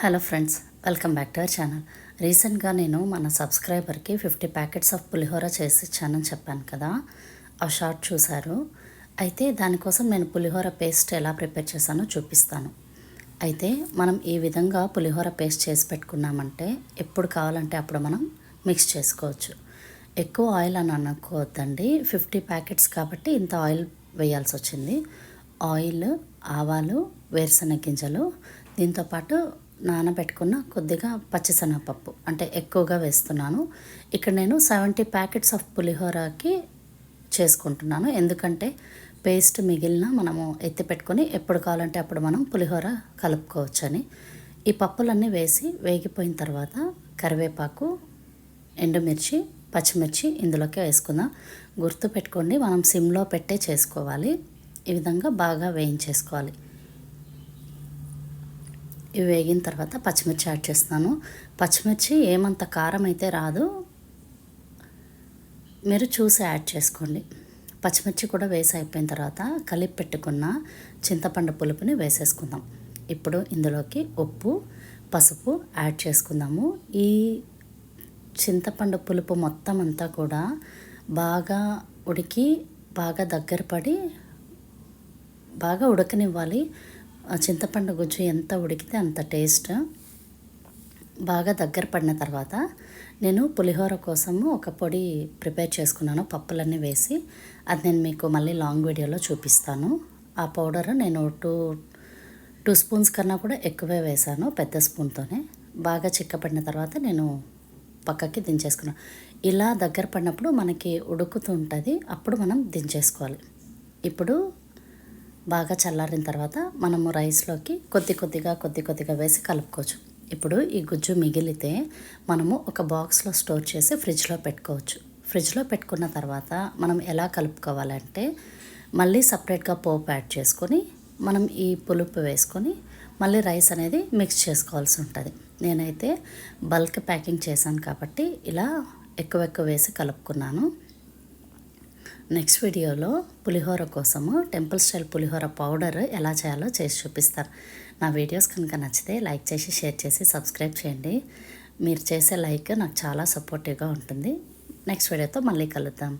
Hello friends welcome back to our channel. రీసెంట్గా నేను మన సబ్స్క్రైబర్కి ఫిఫ్టీ ప్యాకెట్స్ ఆఫ్ పులిహోర చేసి ఇచ్చానని చెప్పాను కదా ఆ షార్ట్ చూశారు. అయితే దానికోసం నేను పులిహోర పేస్ట్ ఎలా ప్రిపేర్ చేశానో చూపిస్తాను. అయితే మనం ఈ విధంగా పులిహోర పేస్ట్ చేసి పెట్టుకున్నామంటే ఎప్పుడు కావాలంటే అప్పుడు మనం మిక్స్ చేసుకోవచ్చు. ఎక్కువ ఆయిల్ అని అనుకోవద్దండి ఫిఫ్టీ ప్యాకెట్స్ కాబట్టి ఇంత ఆయిల్ వేయాల్సి వచ్చింది. ఆయిల్ ఆవాలు వేరుశనగ గింజలు దీంతోపాటు నానబెట్టుకున్న కొద్దిగా పచ్చిశనగపప్పు. అంటే ఎక్కువగా వేస్తున్నాను. ఇక్కడ నేను సెవెంటీ ప్యాకెట్స్ ఆఫ్ పులిహోరకి చేసుకుంటున్నాను. ఎందుకంటే పేస్ట్ మిగిలిన మనము ఎత్తి పెట్టుకొని ఎప్పుడు కావాలంటే అప్పుడు మనం పులిహోర కలుపుకోవచ్చని. ఈ పప్పులన్నీ వేసి వేగిపోయిన తర్వాత కరివేపాకు ఎండుమిర్చి పచ్చిమిర్చి ఇందులోకి వేసుకుందాం. గుర్తు పెట్టుకోండి మనం సిమ్లో పెట్టే చేసుకోవాలి. ఈ విధంగా బాగా వేయించేసుకోవాలి. ఇవి వేగిన తర్వాత పచ్చిమిర్చి యాడ్ చేస్తున్నాను పచ్చిమిర్చి ఏమంత కారం అయితే రాదు. మీరు చూసి యాడ్ చేసుకోండి. పచ్చిమిర్చి కూడా వేసి అయిపోయిన తర్వాత కలిపి పెట్టుకున్న చింతపండు పులుపుని వేసేసుకుందాం. ఇప్పుడు ఇందులోకి ఉప్పు పసుపు యాడ్ చేసుకుందాము. ఈ చింతపండు పులుపు మొత్తం అంతా కూడా బాగా ఉడికి బాగా దగ్గర పడి బాగా ఉడకనివ్వాలి. చింతపండు గుజ్జు ఎంత ఉడికితే అంత టేస్ట్. బాగా దగ్గర పడిన తర్వాత నేను పులిహోర కోసము ఒక పొడి ప్రిపేర్ చేసుకున్నాను పప్పులన్నీ వేసి. అది నేను మీకు మళ్ళీ లాంగ్ వీడియోలో చూపిస్తాను. ఆ పౌడర్ నేను టూ టూ స్పూన్స్ కన్నా కూడా ఎక్కువే వేశాను పెద్ద స్పూన్తోనే. బాగా చిక్కపడిన తర్వాత నేను పక్కకి దించేసుకున్నాను ఇలా దగ్గర పడినప్పుడు మనకి ఉడుకుతూ ఉంటుంది అప్పుడు మనం దించేసుకోవాలి. ఇప్పుడు బాగా చల్లారిన తర్వాత మనము రైస్లోకి కొద్ది కొద్దిగా కొద్ది కొద్దిగా వేసి కలుపుకోవచ్చు. ఇప్పుడు ఈ గుజ్జు మిగిలితే మనము ఒక బాక్స్లో స్టోర్ చేసి ఫ్రిడ్జ్లో పెట్టుకోవచ్చు. ఫ్రిడ్జ్లో పెట్టుకున్న తర్వాత మనం ఎలా కలుపుకోవాలంటే మళ్ళీ సపరేట్గా పోపు యాడ్ చేసుకొని మనం ఈ పులుపు వేసుకొని మళ్ళీ రైస్ అనేది మిక్స్ చేసుకోవాల్సి ఉంటుంది. నేనైతే బల్క్ ప్యాకింగ్ చేశాను కాబట్టి ఇలా ఎక్కువ ఎక్కువ వేసి కలుపుకున్నాను. నెక్స్ట్ వీడియోలో పులిహోర కోసము టెంపుల్ స్టైల్ పులిహోర పౌడర్ ఎలా చేయాలో చేసి చూపిస్తారు నా వీడియోస్ కనుక నచ్చితే లైక్ చేసి షేర్ చేసి సబ్స్క్రైబ్ చేయండి. మీరు చేసే లైక్ నాకు చాలా సపోర్టివ్గా ఉంటుంది. నెక్స్ట్ వీడియోతో మళ్ళీ కలుద్దాం.